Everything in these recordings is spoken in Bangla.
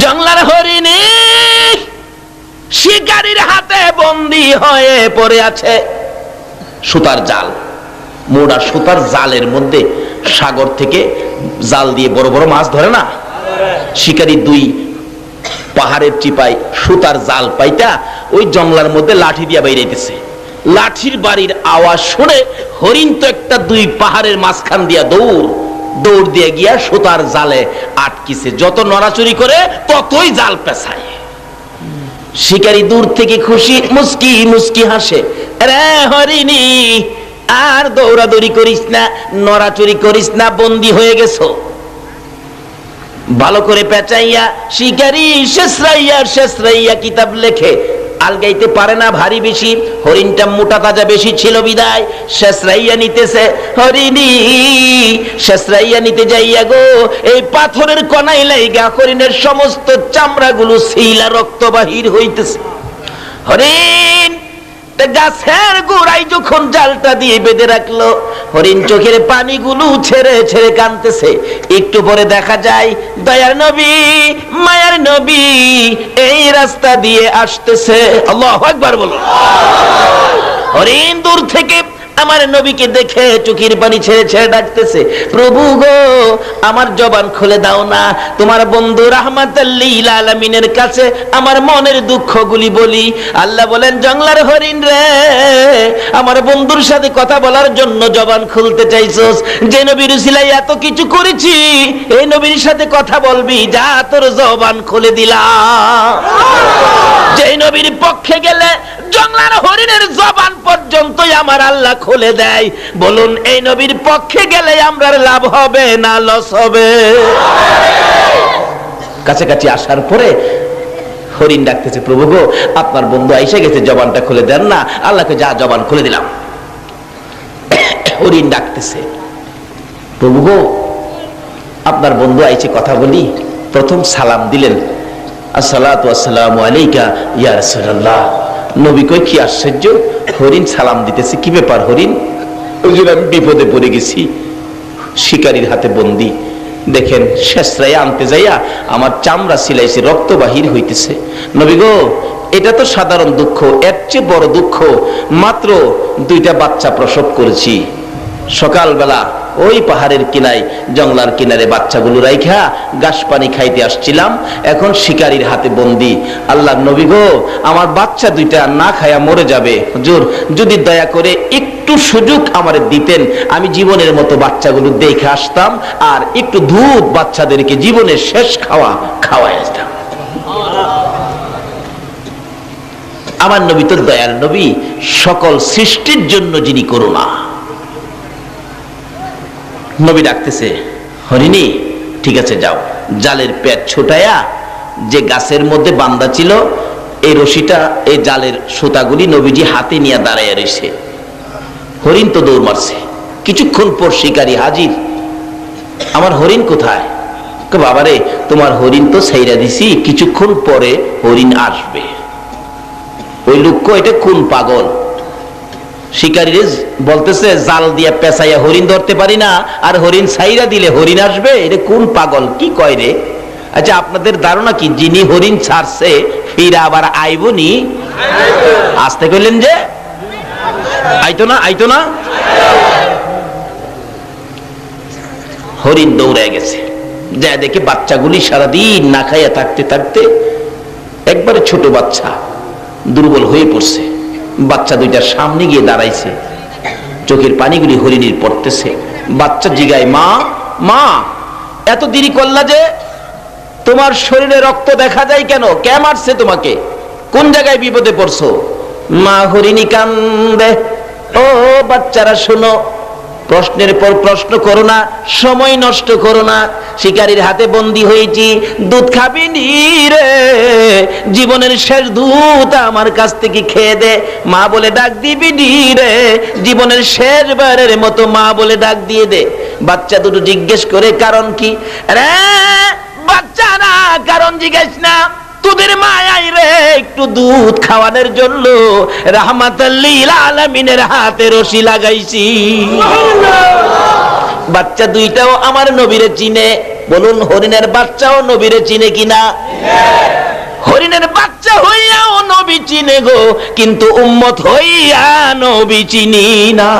জংলার হরিণী, শিকারীর হাতে বন্দি হয়ে পড়ে আছে সুতার জাল। মোড়া সুতার জালের মধ্যে সাগর থেকে জাল দিয়ে বড় বড় মাছ ধরে না? শিকারী দুই পাহাড়ের চিপায় সুতার জাল পাইতা ওই জংলার মধ্যে লাঠি দিয়া বাইরেতেছে লাঠির বাড়ির আওয়াজ শুনে হরিণ তো একটা দুই পাহাড়ের মাঝখান দিয়া দৌড়। দৌড় দিয়ে গিয়া সুতার জালে আটকিছে। যত নড়াচুরি করে ততই জাল পেছায়। শিকারী দূর থেকে খুশি মুস্কি মুস্কি হাসে। রে হরিণী, আর দৌড়াদৌড়ি করিস না নড়াচুরি করিস না, বন্দি হয়ে গেছো। ভালো করে পেঁচাইয়া শিকারি শেষরাইয়া শেষরাইয়া কিতাব লেখে। আলগাইতে পারে না ভারী বেশি। হরিণটা মোটা তাজা বেশি ছিল বিদায়। শেষরাইয়া নিতেছে হরিণী। শেষরাইয়া নিতে যাইয়া গো, এই পাথরের কনাই লাইগা হরিণের সমস্ত চামড়াগুলো শিলা রক্ত বাহির হইতেছে। হরিণ গাছের গোড়ায় যখন জালটা দিয়ে বেঁধে রাখল, হরিণ চোখের পানিগুলো ছেড়ে ছেড়ে কানতেছে একটু পরে দেখা যায়, দয়ার নবী, মায়ার নবী এই রাস্তা দিয়ে আসতেছে। আল্লাহ একবার বলো হরিণ দূর থেকে আমার নবীকে দেখে চোখের পানি ছেড়ে ছেড়ে ডাকতেছে, প্রভু গো, আমার জবান খুলে দাও না। তোমার বন্ধু রাহমাতাল্লিল আলামিনের কাছে আমার মনের দুঃখগুলি বলি। আল্লাহ বলেন, জংলার হরিণ রে, আমার বন্ধুর সাথে কথা বলার জন্য জবান খুলতে চাইছস। যে নবীর সিলাই এত কিছু করেছি এই নবীর সাথে কথা বলবি, যা তোর জবান খুলে দিলাম যে নবীর পক্ষে গেলে জংলার হরিণের জবান পর্যন্তই আমার আল্লাহ খুলে দেয়। বলুন, এই নবীর পক্ষে গেলে আমরা লাভ হবে না লস হবে? কাছাকাছি আসার পরে হরিণ ডাকতেছে, প্রভু গো, আপনার বন্ধু আইসে গেছে, জবানটা খুলে দেন না। আল্লাহকে যা জবান খুলে দিলাম। হরিণ ডাকতেছে, প্রভু গো, আপনার বন্ধু আইছে কথা বলি। প্রথম সালাম দিলেন, আসসালাতু আসসালামু আলাইকা ইয়া রাসূলুল্লাহ। নবী কই কি আশ্চর্য, হরিণ সালাম দিতেছে, কি ব্যাপার হরিণ? হুজুর আমি বিপদে পড়ে গেছি, শিকারীর হাতে বন্দি। দেখেন শেষরাই আনতে যাইয়া আমার চামড়া সিলাইছে, রক্ত বাহির হইতেছে। নবী গো, এটা তো সাধারণ দুঃখ, এর চেয়ে বড় দুঃখ। মাত্র দুইটা বাচ্চা প্রসব করেছি। সকালবেলা ওই পাহাড়ের কিনায় জংলার কিনারে বাচ্চাগুলো রাইখা গাছ পানি খাইতে আসছিলাম। এখন শিকারীর হাতে বন্দি। আল্লাহ নবী গো, আমার বাচ্চা দুইটা না খায়া মরে যাবে। হুজুর, যদি দয়া করে একটু সুযোগ আমার দিতেন, আমি জীবনের মতো বাচ্চাগুলো দেখে আসতাম আর একটু দুধ বাচ্চাদেরকে জীবনের শেষ খাওয়া খাওয়াই আসতাম। আমার নবী তো দয়াল নবী, সকল সৃষ্টির জন্য যিনি করুণা। নবী ডাকতেছে, হরিণী, ঠিক আছে, যাও। জালের পেট ছোটায়া যে গাছের মধ্যে বান্দা ছিল, এই রশিটা, এই জালের সুতাগুলি নবীজি হাতে নিয়ে দাঁড়াইয়া রয়েছে হরিণ তো দৌড় মারছে। কিছুক্ষণ পর শিকারী হাজির, আমার হরিণ কোথায়? বাবারে, তোমার হরিণ তো সাইরা দিছি, কিছুক্ষণ পরে হরিণ আসবে। ওই লোক এটা কোন পাগল? শিকারী বলতেছে, জাল দিয়ে পেঁচাইয়া হরিণ ধরতে পারি না, আর হরিণ সাইরা দিলে হরিণ আসবে? এটা কোন পাগল, কি কয় রে? আচ্ছা আপনাদের ধারণা কি? যিনি হরিণ ছাড়ছে, ফিরা আবার আইবনি আসতে কইলেন যে, আইতো না আইতো না? হরিণ দৌড়ে গেছে। যা দেখে বাচ্চাগুলি সারাদিন না খাইয়া থাকতে থাকতে একবারে ছোট বাচ্চা দুর্বল হয়ে পড়ছে। বাচ্চা দুইটার সামনে গিয়ে দাঁড়াইছে। চোখের পানিগুলি হরিণীর পড়তেছে। বাচ্চা জিগায়, মা মা, এত দেরি করলা যে তোমার শরীরে রক্ত দেখা যায় কেন? কে মারছে তোমাকে? কোন জায়গায় বিপদে পড়ছো? মা হরিণী কান্দে, ও বাচ্চারা, শোনো প্রশ্নের পর প্রশ্ন করো না, সময় নষ্ট করো না। শিকারীর হাতে বন্দি হয়েছি, দুধ খাবি নি রে। জীবনের শেষ দুধ আমার কাছ থেকে খেয়ে দে, মা বলে ডাক দিবি নি রে। জীবনের শেষ বারের মতো মা বলে ডাক দিয়ে দে। বাচ্চা দুটো জিজ্ঞেস করে, কারণ কি? রে বাচ্চা না, কারণ জিজ্ঞেস না। তোদের মায়াই রে, একটু দুধ খাওয়ানোর জন্য রাহমাতাল্লিল আলামিনের হাতে রশি লাগাইছি। বাচ্চা দুইটাও আমার নবীরে চিনে। বলুন, হরিণের বাচ্চাও নবীরে চিনে কিনা? হরিণের বাচ্চা হইয়াও নবী চিনে গো, কিন্তু উম্মত হইয়া নবী চিনি না।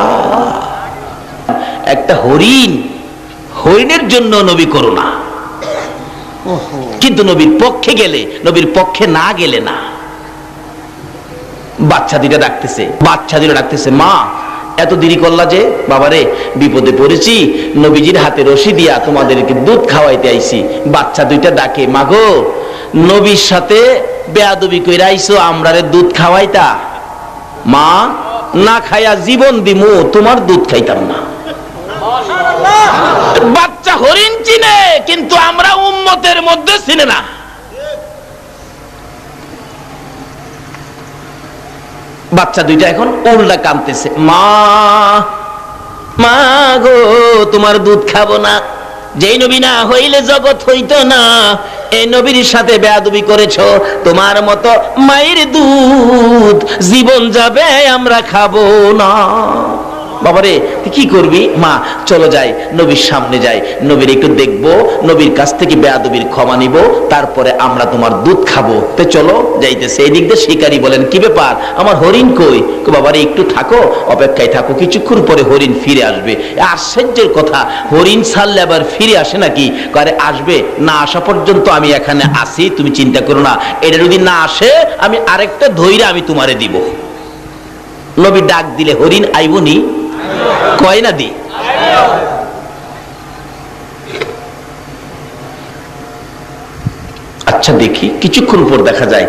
একটা হরিণ, হরিণের জন্য নবী করুণা। কিন্তু নবীর পক্ষে গেলে, নবীর পক্ষে না গেলে না। বাচ্চা দুইটা ডাকতেছে, বাচ্চা দুইটা ডাকতেছে, মা, এত দেরি করলা যে, বাবারে, বিপদে পড়েছি, নবীজির হাতে রশি দিয়া তোমাদেরকে দুধ খাওয়াইতে আইছি, বাচ্চা দুইটা ডাকে, মাগো, নবীর সাথে বেয়াদবি কইরা আইছো, আমরারে দুধ খাওয়াইতা? মা, না খাইয়া জীবন দিমু, তোমার দুধ খাইতাম না। বাচ্চা হরিণ চিনে, কিন্তু আমরা উম্মতের মধ্যে চিনে না। বাচ্চা দুইটা এখন উল্টা কামতেছে। মা মা গো, তোমার দুধ খাব না। যেই নবী না হইলে জগৎ হইতো না। এই নবীর সাথে বেয়াদবি করেছ। তোমার মতো মায়ের দুধ জীবন যাবে, আমরা খাব না। বাবারে কি করবি? মা, চলো যাই, নবীর সামনে যাই। নবীর একটু দেখব, নবীর কাছ থেকে বেয়াদবির ক্ষমা নিব, তারপরে আমরা তোমার দুধ খাব। তো চলো, যাইতেছে। এই দিক দিয়ে শিকারী বলেন, কি ব্যাপার? আমার হরিণ কই? বাবারে, একটু থাকো, অপেক্ষায় থাকো। কিছুক্ষণ পরে হরিণ ফিরে আসবে। আশ্চর্যের কথা, হরিণ ছাড়লে আবার ফিরে আসে নাকি? করে আসবে। না আসা পর্যন্ত আমি এখানে আসি তুমি চিন্তা করো না। এটা যদি না আসে, আমি আরেকটা ধৈর্য আমি তোমারে দিব। নবী ডাক দিলে, হরিণ আইবনি কয় না দি আচ্ছা দেখি। কিছুক্ষণ পর দেখা যায়,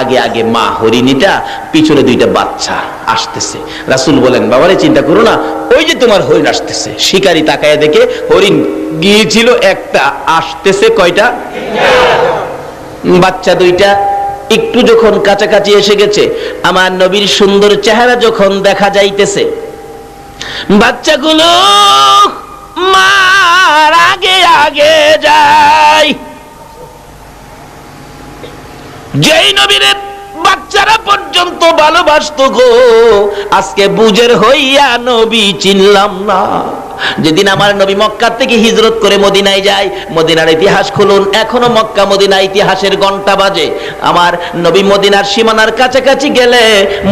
আগে আগে মা হরিণীটা, পিছনে দুইটা বাচ্চা আসতেছে। রাসুল বলেন, বাবারে, চিন্তা করো না, ওই যে তোমার হরিণ আসতেছে। শিকারি তাকায় দেখে, হরিণ গিয়েছিল একটা, আসতেছে কয়টা? বাচ্চা দুইটা। একটু যখন কাছাকাছি এসে গেছে, আমার নবীর সুন্দর চেহারা যখন দেখা যাইতেছে বাচ্চাগুলো মার আগে আগে যায়। যেই নবীর বাচ্চারা পর্যন্ত ভালোবাসত গো, আজকে বুঝের হইয়া নবী চিনলাম না। যেদিন আমার নবী মক্কা থেকে হিজরত করে মদিনায় যায়, মদিনার ইতিহাস খুলুন। এখনও মক্কা মদিনা ইতিহাসের ঘণ্টা বাজে। আমার নবী মদিনার সীমানার কাছাকাছি গেলে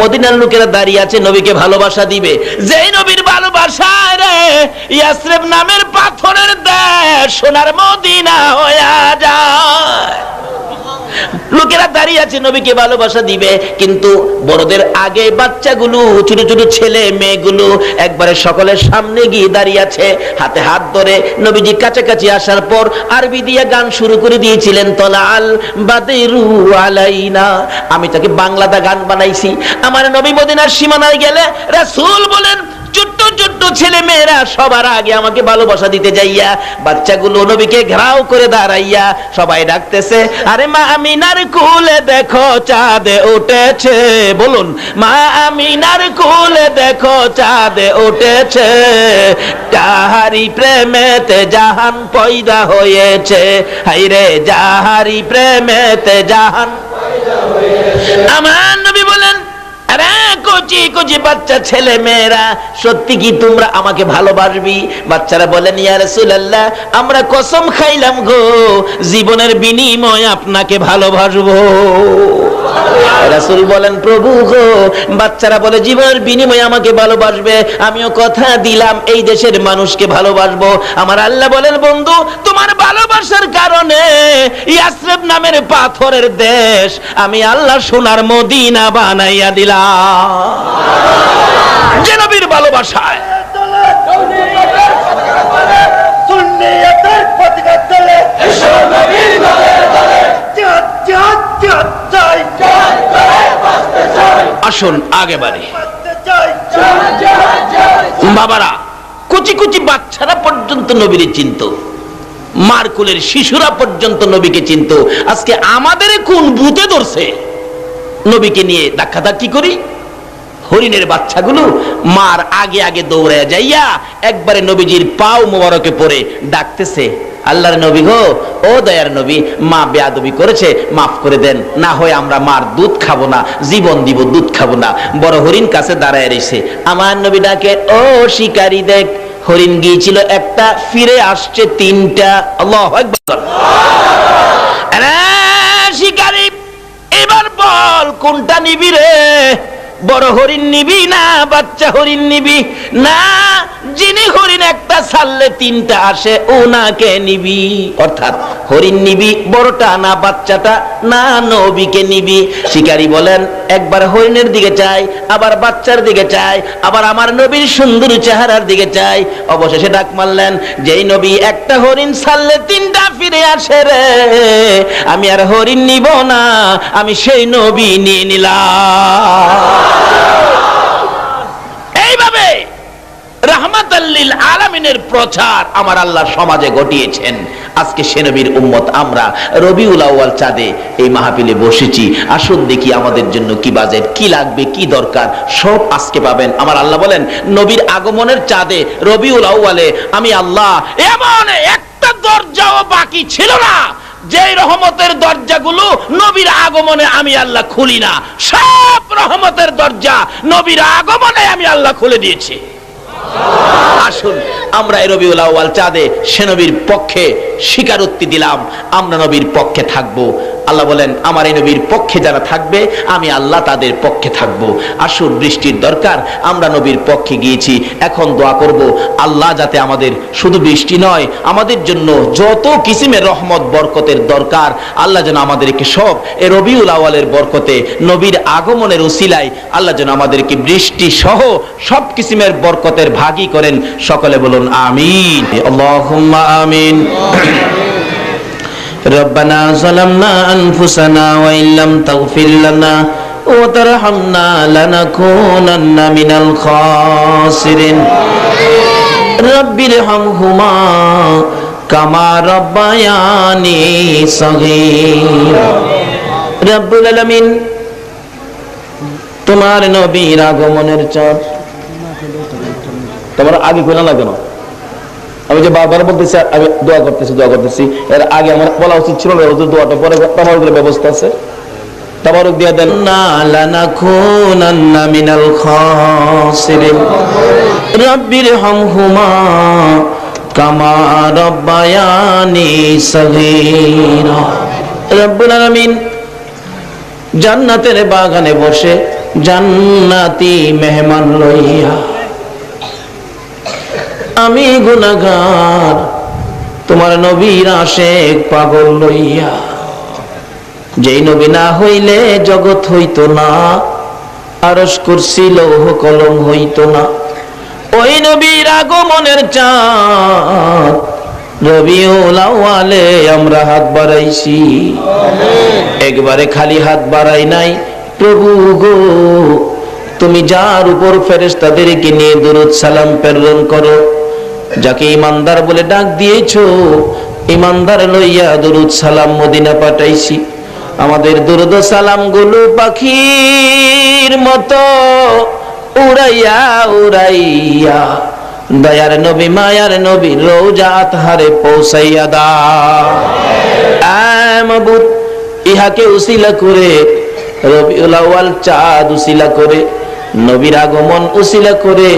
মদিনার লোকেরা দাঁড়িয়ে আছে, নবীকে ভালোবাসা দিবে। যেই ইয়াসরেব নামের পাথরের দেশ সোনার মদিনা হইয়া যায়। লোকেরা দাঁড়িয়ে আছে, নবীকে ভালোবাসা দিবে, কিন্তু বড়দের আগে বাচ্চাগুলো ছোট ছোট ছেলে মেয়েগুলো একবারে সকলের সামনে গিয়ে দাঁড়িয়ে আছে। হাতে হাত ধরে নবীজি কাছাকাছি আসার পর আরবি দিয়ে গান শুরু করে দিয়েছিলেন তলা আল বাদেরু আলাইনা। আমি তাকে বাংলাদা গান বানাইছি। আমার নবী মদিনার সীমানায় গেলে রাসূল বলেন ছোট্ট ছোট্ট ছেলে মেয়েরা সবার আগে আমাকে ভালোবাসা দিতে যাইয়া, বাচ্চাগুলো নবীকে ঘেরাও করে দাঁড়াইয়া সবাই ডাকতেছে, আরে মা আমিনার কুলে দেখো চাঁদে উঠেছে। বলুন, মা আমিনার কুলে দেখো চাঁদে উঠেছে। যাহারি প্রেমেতে জাহান পয়দা হয়েছে, হাইরে যাহারি প্রেমেতে জাহান আমার নবী বলেন আরে কচি কচি বাচ্চা সত্যি কি তোমরা আমাকে ভালোবাসবি? বাচ্চারা বলেন আমরা কসম খাইলাম গো, জীবনের বিনিময় আপনাকে ভালোবাসবো। রাসূল বলেন প্রভু গো বাচ্চারা বলে জীবনের বিনিময়ে আমাকে ভালোবাসবে আমিও কথা দিলাম এই দেশের মানুষকে ভালোবাসবো। আমার আল্লাহ বলেন বন্ধু তোমার ভালোবাসার কারণে ইয়াসরেব নামের পাথরের দেশ আমি আল্লাহ সোনার মদিনা বানাইয়া দিলাম। যে নবীর ভালোবাসায়। সুন্নিয়তের তলে চাঁদ চাঁদ চাঁদ চাই আসুন, আগে বাড়ি। বাবারা, কুচি কুচি বাচ্চারা পর্যন্ত নবীর চিন্ত। মারকুলের শিশুরা পর্যন্ত নবীকে চিনত। আজকে আমাদের কোন ভূতে ধরছে? নবীকে নিয়ে ধাক্কা ধাক্কি করি। হরিণের বাচ্চাগুলো মার আগে আগে দৌড়ায় যাইয়া একবারে নবীজির পাও মোবারকে পরে ডাকতেছে, আল্লাহর নবী গো, ও দয়ার নবী, মা বেয়াদবি করেছে, মাফ করে দেন। না হয় আমরা মার দুধ খাব না, জীবন দিব, দুধ খাব না। বড় হরিণ কাছে দাঁড়ায় রয়েছে আমার নবী ডাকে, ও শিকারী দেখ, হরিণ গিয়েছিল একটা, ফিরে আসছে তিনটা। আল্লাহ একবার শিকারী, এবার বল কোনটা নিবি রে? বড় হরিণ নিবি না বাচ্চা হরিণ নিবি না যিনি হরিণ একটা ছাড়লে তিনটা আসে ওনাকে নিবি। অর্থাৎ হরিণ নিবি, বড়টা না, বাচ্চাটা না, নবীকে নিবি। শিকারী বলেন, একবার হরিণের দিকে চাই, আবার বাচ্চার দিকে চাই, আবার আমার নবীর সুন্দর চেহারার দিকে চাই। অবশেষে ডাক মারলেন, যেই নবী একটা হরিণ ছাড়লে তিনটা ফিরে আসে রে। আমি আর হরিণ নিব না, আমি সেই নবী নিয়ে নিলাম। রাহমাতাল্লিল আলামিনের প্রচার আমার আল্লাহ সমাজে ঘটিয়েছেন। আজকে সে নবীর উম্মত আমরা রবিউল আউয়াল চাঁদে এই মাহফিলে বসেছি। আসুন দেখি আমাদের জন্য কি বাজেট, কি লাগবে, কি দরকার, সব আজকে পাবেন। আমার আল্লাহ বলেন, নবীর আগমনের চাঁদে রবিউল আউয়ালে আমি আল্লাহ এমন একটা দরজাও বাকি ছিল না যে রহমতের দরজাগুলো নবীর আগমনে আমি আল্লাহ খুলি না। সব রহমতের দরজা নবীর আগমনে আমি আল্লাহ খুলে দিয়েছি। আসুন আমরা এই রবিউল চাঁদে সে নবীর পক্ষে স্বীকারোক্তি দিলাম আমরা নবীর পক্ষে থাকব। আল্লাহ বলেন, আমার এই নবীর পক্ষে যারা থাকবে, আমি আল্লাহ তাদের পক্ষে থাকব। আসুন বৃষ্টির দরকার, আমরা নবীর পক্ষে গিয়েছি। এখন দোয়া করব, আল্লাহ যাতে আমাদের শুধু বৃষ্টি নয়, আমাদের জন্য যত কিসিমের রহমত, বরকতের দরকার, আল্লাহ যেন আমাদেরকে সব, এ রবিউল আওয়ালের বরকতে, নবীর আগমনের উসিলায় আল্লাহ যেন আমাদেরকে বৃষ্টি সহ সব কিসিমের বরকতের ভাগী করেন। সকলে বলুন, আমিন। আমিন। ربنا ظلمنا أنفسنا وإن لم تغفر لنا وترحمنا لنكونن من الخاسرين رب ارحمهما كما ربياني صغيرا رب العالمين তোমার নবীর আগমনের চাঁদ তোমার আগে খোলা না কেন আমি যে বারবার বলতেছি, আমি দোয়া করতেছি দোয়া করতেছি। এর আগে আমার বলা উচিত ছিল না ওদের দোয়াটা, পরে তাবারুকের ব্যবস্থা আছে। তাবারুক দিয়ে দেন না লানাকুনান্না মিনাল খাসিরিন। রাব্বির হামহুমা কামা রব্বায়ানি সগীরা। রব্বুল আলামিন জান্নাতের বাগানে বসে জান্নাতি মেহমান লইয়া আমি গুনাগার তোমার নবীর আশেক পাগল লইয়া। যেই নবী না হইলে জগৎ হইতো না আরস করছি লৌহ কলম হইতো না। ওই নবীর আগমনের চাঁদ আমরা হাত বাড়াইছি। একবারে খালি হাত বাড়াই নাই, প্রভু গো, তুমি যার উপর ফেরেশতাদেরকে নিয়ে দরুদ সালাম প্রেরণ করো। যাকে ইমানদার বলে ডাক দিয়েছ, ইমানদার লইয়া দরুদ সালাম মদিনা পাঠাইছি। আমাদের দরুদ সালামগুলো পাখির মতো উড়াইয়া উড়াইয়া, দয়ার নবী, মায়ার নবী রোজাত হারে পৌঁছাইয়া দা মাবুদ, ইহাকে উসিলা করে, রবিউল আউয়াল চাঁদ উসিলা করে, নবীর আগমন উসিলা করে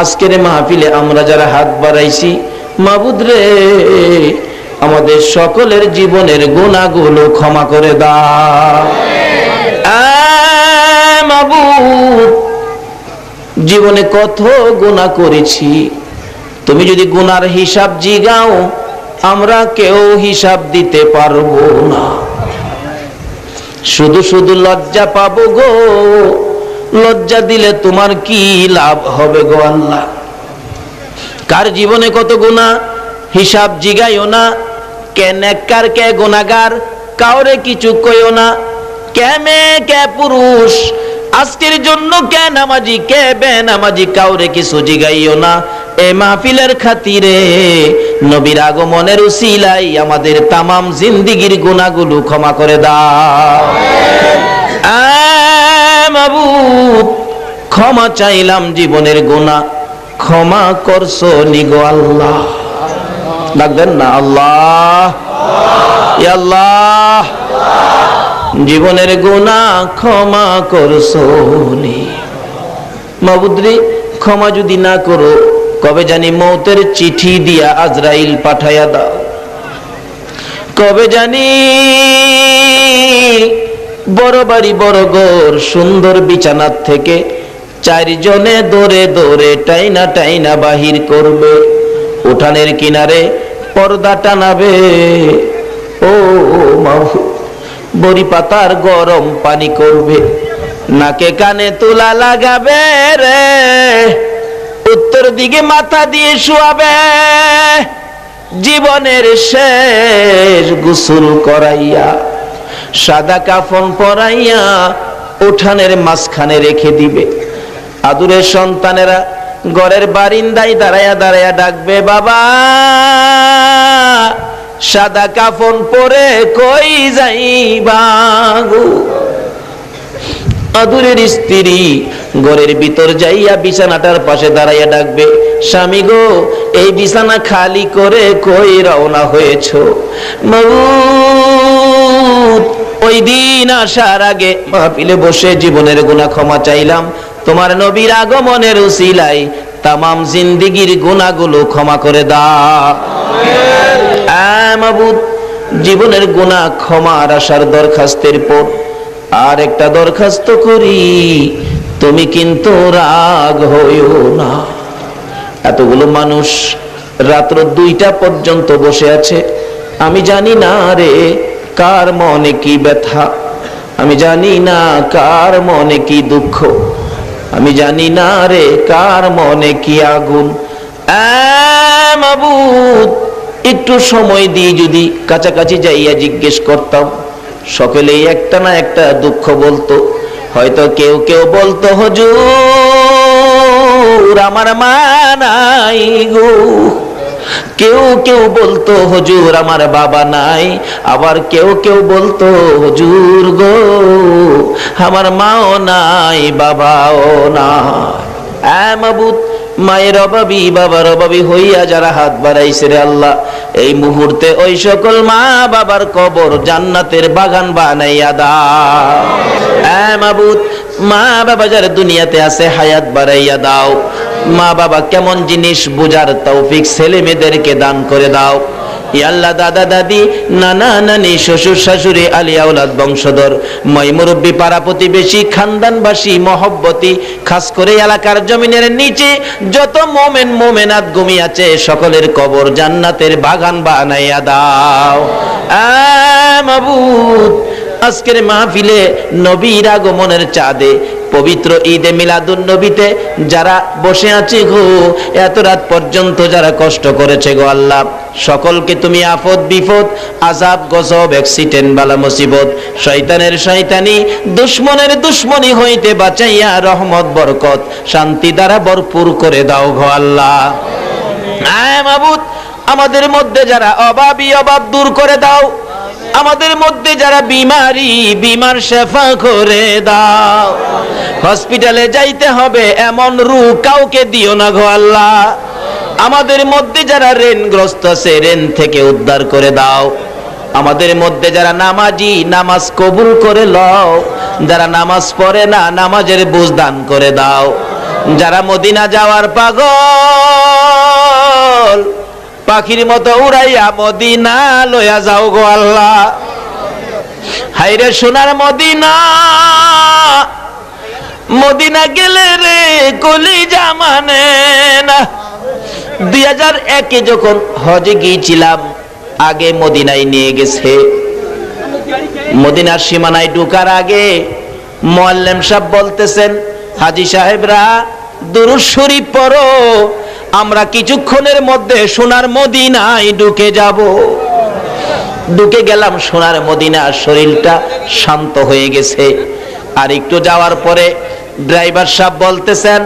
আজকের মাহফিলে আমরা যারা হাত বাড়াইছি, মাবুদ রে, আমাদের সকলের জীবনের গুণাগুলো ক্ষমা করে দাও। জীবনে কত গুণা করেছি। তুমি যদি গুনার হিসাব জিগাও, আমরা কেউ হিসাব দিতে পারব না। শুধু শুধু লজ্জা পাবো গো। লজ্জা দিলে তোমার কি লাভ হবে গো আল্লাহ? কার জীবনে কত গুণা হিসাব জিগাইও না। কে নেককার, কে গুনাগার কাউরে কিছু কইও না। কে মেয়ে, কে পুরুষ, আজকের জন্য কে নামাজি, কে বে নামাজি কাউরে কিছু জিগাইও না। এ মাহফিলের খাতিরে নবীর আগমনের উসিলাই আমাদের তামাম জিন্দিগির গুণাগুলো ক্ষমা করে দাও। ক্ষমা চাইলাম জীবনের গুণা ক্ষমা করছ নিগো আল্লাহ। ডাকবেন না, আল্লাহ আল্লাহ, জীবনের গুণা ক্ষমা করছ নি। মাবুদ্রি ক্ষমা যদি না করো, কবে জানি মৌতের চিঠি দিয়া আজরাইল পাঠাইয়া দাও। কবে জানি বড় বাড়ি, বড় ঘর, সুন্দর বিছানার থেকে চারজনে দৌড়ে দৌড়ে টাইনা টাইনা বাহির করবে। উঠানের কিনারে পর্দা টানাবে। ও বড়ি পাতার গরম পানি করবে। নাকে কানে তুলা লাগাবে রে, উত্তর দিকে মাথা দিয়ে শুয়াবে। জীবনের শেষ গোসল করাইয়া সাদা কাফন পরাইয়া উঠানের মাঝখানে রেখে দিবে। আদুরের সন্তানেরা ঘরের বারিন্দায় দাঁড়ায়া দাঁড়ায়া ডাকবে বাবা সাদা কাফন পরে কই যাইবা আদুরের স্ত্রী ঘরের ভিতর যাইয়া বিছানাটার পাশে দাঁড়াইয়া ডাকবে স্বামী গো এই বিছানা খালি করে কই রওনা হয়েছ? মবুদ, ওই দিন আসার আগে মাহফিলে বসে জীবনের গুনাহ ক্ষমা চাইলাম। তোমার নবীর আগমনের উসিলাই তামাম জিন্দিগির গুনাহগুলো ক্ষমা করে দাও। মাবুদ জীবনের গুনাহ ক্ষমার আসার দরখাস্তের পর আর একটা দরখাস্ত করি। তুমি কিন্তু রাগ হইও না। এতগুলো মানুষ রাত্র দুইটা পর্যন্ত বসে আছে। আমি জানি না রে কার মনে কি ব্যথা? আমি জানি না কার মনে কি দুঃখ। আমি জানি না রে কার মনে কি আগুন। একটু সময় দিয়ে যদি কাছাকাছি যাইয়া জিজ্ঞেস করতাম। সকলেই একটা না একটা দুঃখ বলতো। হয়তো কেউ কেউ বলতো, হজুর, আমার মা নাই গো। কেউ কেউ বলতো, হজুর, আমার বাবা নাই। আবার কেউ কেউ বলতো, হজুর গো, আমার মাও নাই, বাবাও মাবুত মায়ের অভাবী, বাবার অভাবী হইয়া যারা হাত বাড়াইছে রে আল্লাহ, এই মুহূর্তে ওই সকল মা বাবার কবর জান্নাতের বাগান বানাইয়া দা হ্যাঁ মাবুত মা বাবা যারা দুনিয়াতে আছে, হায়াত বাড়াইয়া দাও। মা বাবা কেমন জিনিস বুঝার তৌফিক ছেলে মেয়েদেরকে দান করে দাও। আল্লাহ দাদা দাদি, নানা নানি, শ্বশুর শাশুড়ি আলিয়া ওলাদ বংশধর, মই মুরব্বী, পাড়া প্রতিবেশী, খানদানবাসী, মহব্বতী, খাস করে এলাকার জমিনের নিচে যত মোমেন মোমেনাত ঘুমিয়াছে সকলের কবর জান্নাতের বাগান বানাইয়া দাও। আ মাবুদ আজকের মাহফিলে নবীর আগমনের চাঁদে পবিত্র ঈদে মিলাদুন নবীতে যারা বসে আছে গো, এত রাত পর্যন্ত যারা কষ্ট করেছে গো আল্লাহ, সকলকে তুমি আফত বিপদ আজাব, গজব, অ্যাক্সিডেন্ট, বালা মুসিবত, শয়তানের শয়তানি, দুশ্মনের দুশ্মনী হইতে বাঁচাইয়া রহমত, বরকত, শান্তি দ্বারা ভরপুর করে দাও গো আল্লাহ। আয় মাবুদ, আমাদের মধ্যে যারা অভাবী অভাব দূর করে দাও আমাদের মধ্যে যারা বিমারি বিমার শেফা করে দাও। হসপিটালে যাইতে হবে, এমন রু কাউকে দিও না গো আল্লাহ। আমাদের মধ্যে যারা রেনগ্রস্ত আছে রেন থেকে উদ্ধার করে দাও। আমাদের মধ্যে যারা নামাজি, নামাজ কবুল করে লও। যারা নামাজ পড়ে না, নামাজের বুঝ দান করে দাও। যারা মদিনা যাওয়ার পাগল পাখির মতো উড়াইয়া মদিনা লইয়া যাও গো আল্লাহ। হাইরে সোনার মদিনা মদিনা গেলে রে কলি জামানে না। দুই হাজার একে যখন হজে গিয়েছিলাম, আগে মদিনায় নিয়ে গেছে। মদিনার সীমানায় ঢুকার আগে মোয়াল্লেম সাহেব বলতেছেন, হাজি সাহেবরা, দুরুদ শরীফ পড়ো আমরা কিছুক্ষণের মধ্যে সোনার মদিনায় ঢুকে যাব। ঢুকে গেলাম সোনার মদিনা, শরীরটা শান্ত হয়ে গেছে। আর একটু যাওয়ার পরে ড্রাইভার সাহেব বলতেছেন,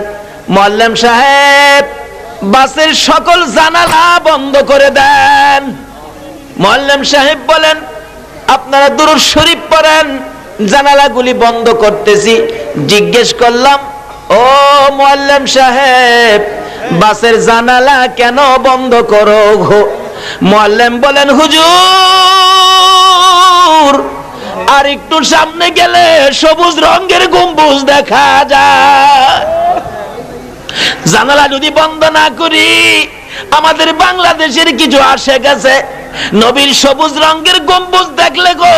মোয়াল্লেম সাহেব, বাসের সকল জানালা বন্ধ করে দেন। মোয়াল্লেম সাহেব বলেন, আপনারা দুরুদ শরীফ পড়েন, জানালাগুলি বন্ধ করতেছি। জিজ্ঞেস করলাম, ও মোয়াল্লেম সাহেব বাসের জানালা কেন বন্ধ করো মোয়াল্লেম বলেন, হুজুর, আর একটু সামনে গেলে সবুজ রঙের গম্বুজ দেখা যায়। জানালা যদি বন্ধ না করি, আমাদের বাংলাদেশের কিছু আসে গেছে নবীর সবুজ রঙের গম্বুজ দেখলে গো,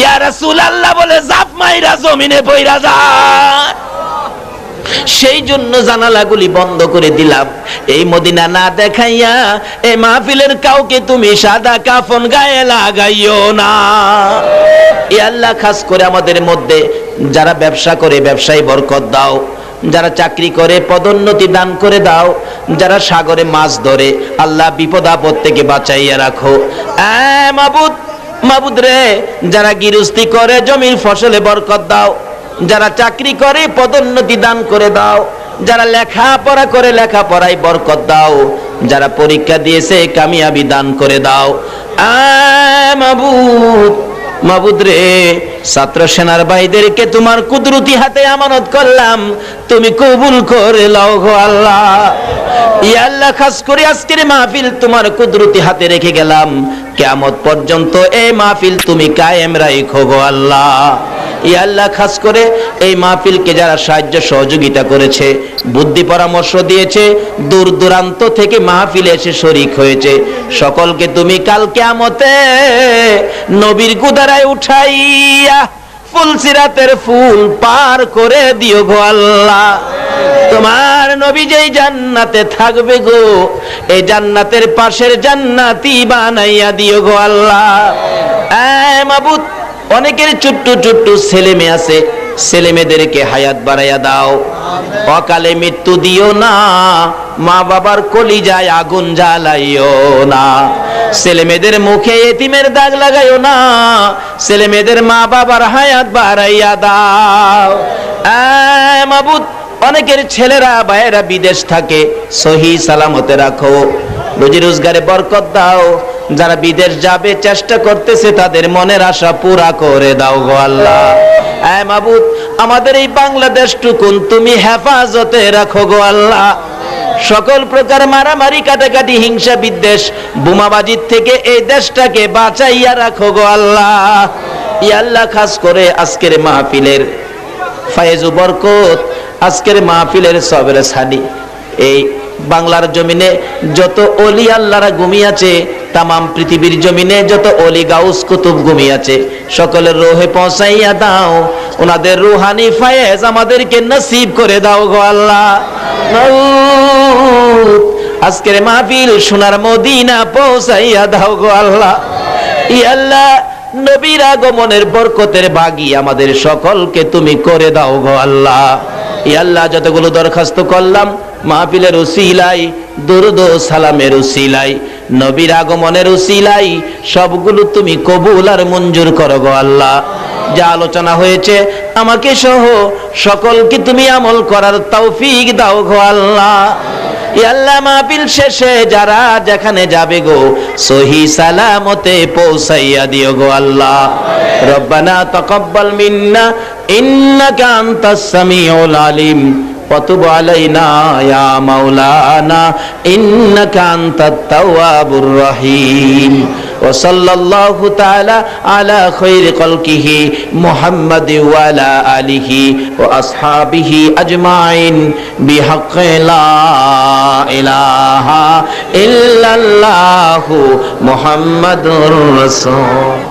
ইয়া রাসূলুল্লাহ বলে, জাপ মাইরা জমিনে পইরা যায়। সেই জন্য জানালাগুলি বন্ধ করে দিলাম। এই মদিনা না দেখাইয়া এই মাহফিলের কাউকে তুমি সাদা কাফন গায়ে লাগাইও না। এ আল্লাহ খাস করে আমাদের মধ্যে যারা ব্যবসা করে, ব্যবসায় বরকত দাও। যারা চাকরি করে, পদোন্নতি দান করে দাও। যারা সাগরে মাছ ধরে, আল্লাহ বিপদ আপদ থেকে বাঁচাইয়া রাখো। মাবুদ মাবুদ রে, যারা গিরস্তি করে, জমির ফসলে বরকত দাও। যারা চাকরি করে, পদোন্নতি দান করে দাও। যারা লেখাপড়া করে, লেখাপড়ায় বরকত দাও। যারা পরীক্ষা দিয়েছে, কামিয়াবি দান করে দাও। মাবুদ মাবুদ ছাত্র সেনার ভাইদেরকে তোমার কুদরতি হাতে আমানত করলাম। তুমি কবুল করে লও গো আল্লাহ। আল্লাহ, খাস করে আজকের মাহফিল তোমার কুদরতি হাতে রেখে গেলাম। কিয়ামত পর্যন্ত এই মাহফিল তুমি কায়েম রাখো গো আল্লাহ। ই আল্লাহ খাস করে এই মাহফিলকে যারা সাহায্য সহযোগিতা করেছে, বুদ্ধি পরামর্শ দিয়েছে, দূর দূরান্ত থেকে মাহফিলে এসে শরিক হয়েছে। সকলকে তুমি কাল কেয়ামতে নবীর গুদারায় উঠাইয়া ফুলসিরাতের ফুল পার করে দিও গো আল্লাহ। তোমার নবী যেই জান্নাতে থাকবে গো, এই জান্নাতের পাশের জান্নাতি বানাইয়া দিও গো আল্লাহ। এ অনেকের ছোট্ট ছোট্ট ছেলে মেয়ে আছে, ছেলে মেয়েদেরকে হায়াত বাড়াইয়া দাও। অকালে মৃত্যু দিও না, মা বাবার কলি যায় আগুন জ্বালাইও না। ছেলে মেয়েদের মুখে এতিমের দাগ লাগাইও না, ছেলে মেয়েদের মা বাবার হায়াত বাড়াইয়া দাও। মাবুদ, অনেকের ছেলেরা, ভাইয়েরা বিদেশ থাকে, সহি সালামতে রাখো, রুজি রোজগারে বরকত দাও। যারা বিদেশ যাবে, চেষ্টা করতেছে তাদের মনের আশা পুরা করে দাও গো আল্লাহ। মাবুদ, আমাদের এই বাংলাদেশ টুকুন তুমি হেফাজতে রাখো গো আল্লাহ। সকল প্রকার মারামারি, কাটাকাটি, হিংসা, বিদ্বেষ, বোমাবাজির থেকে এই দেশটাকে বাঁচাইয়া রাখো গো আল্লাহ। ই আল্লাহ, খাস করে আজকের মাহফিলের ফায়েজু বরকত, আজকের মাহফিলের সবের সাদি এই বাংলার জমিনে যত অলি আল্লাহরা ঘুমিয়াছে তামাম পৃথিবীর জমিনে যত অলি গাউস কুতুব ঘুমিয়াছে, সকলের রোহে পৌঁছাইয়া দাও। ওনাদের রুহানি ফায়েজ আমাদেরকে নসিব করে দাও গো আল্লাহ। আজকের মাহফিল সোনার মদিনা পৌঁছাইয়া দাও গো আল্লাহ। ই আল্লাহ, নবীর আগমনের বরকতের বাগি আমাদের সকলকে তুমি করে দাও গো আল্লাহ। ই আল্লাহ, যতগুলো দরখাস্ত করলাম মাহফিলের উসিলাই দুরুদ সালামের উসিলাই নবীর আগমনের উসিলাই সবগুলো তুমি কবুল আর মঞ্জুর করো গো আল্লাহ। যা আলোচনা হয়েছে আমাকে সহ সকলকে তুমি আমল করার তৌফিক দাও গো আল্লাহ। আল্লাহ মাহফিল শেষে যারা যেখানে যাবে গো, সহি সালামতে পৌঁছাইয়া দিও গো আল্লাহ। রব্বানা তাকাব্বাল মিন্না, ইন্নাকা আনতাস সামিউল আলিম। وتب علينا يا مولانا إنك أنت التواب الرحيم وصلى الله تعالى على خير خلقه محمد وعلى آله وأصحابه أجمعين بحق لا إله إلا الله محمد رسول